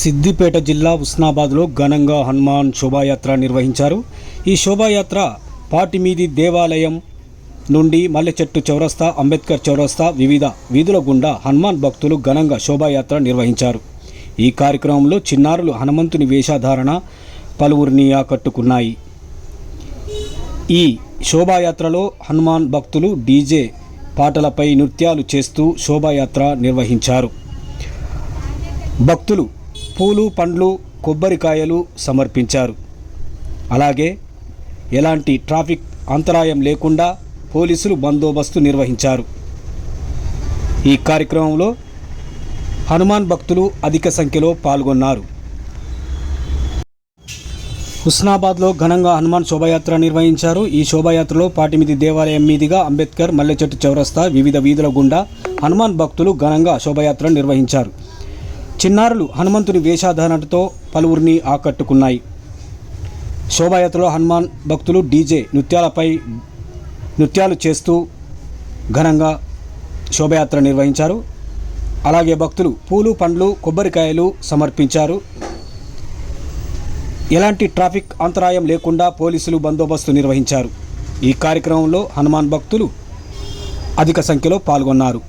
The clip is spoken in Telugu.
సిద్దిపేట జిల్లా ఉస్నాబాద్లో ఘనంగా హనుమాన్ శోభాయాత్ర నిర్వహించారు. ఈ శోభాయాత్ర పాటిమీది దేవాలయం నుండి మల్లెచెట్టు చౌరస్తా అంబేద్కర్ చౌరస్తా వివిధ వీధుల గుండా హనుమాన్ భక్తులు ఘనంగా శోభాయాత్ర నిర్వహించారు. ఈ కార్యక్రమంలో చిన్నారులు హనుమంతుని వేషధారణ పలువురిని ఆకట్టుకున్నాయి. ఈ శోభాయాత్రలో హనుమాన్ భక్తులు డీజే పాటలపై నృత్యాలు చేస్తూ శోభాయాత్ర నిర్వహించారు. భక్తులు పూలు పండ్లు కొబ్బరికాయలు సమర్పించారు. అలాగే ఎలాంటి ట్రాఫిక్ అంతరాయం లేకుండా పోలీసులు బందోబస్తు నిర్వహించారు. ఈ కార్యక్రమంలో హనుమాన్ భక్తులు అధిక సంఖ్యలో పాల్గొన్నారు. హుస్నాబాద్లో ఘనంగా హనుమాన్ శోభాయాత్ర నిర్వహించారు. ఈ శోభాయాత్రలో పాటిమిది దేవాలయం మీదుగా అంబేద్కర్ మల్లెచెట్టు చౌరస్తా వివిధ వీధుల గుండా హనుమాన్ భక్తులు ఘనంగా శోభాయాత్ర నిర్వహించారు. చిన్నారులు హనుమంతుని వేషధారణతో పలువురిని ఆకట్టుకున్నాయి. శోభాయాత్రలో హనుమాన్ భక్తులు డీజే నృత్యాలపై నృత్యాలు చేస్తూ ఘనంగా శోభయాత్ర నిర్వహించారు. అలాగే భక్తులు పూలు పండ్లు కొబ్బరికాయలు సమర్పించారు. ఎలాంటి ట్రాఫిక్ అంతరాయం లేకుండా పోలీసులు బందోబస్తు నిర్వహించారు. ఈ కార్యక్రమంలో హనుమాన్ భక్తులు అధిక సంఖ్యలో పాల్గొన్నారు.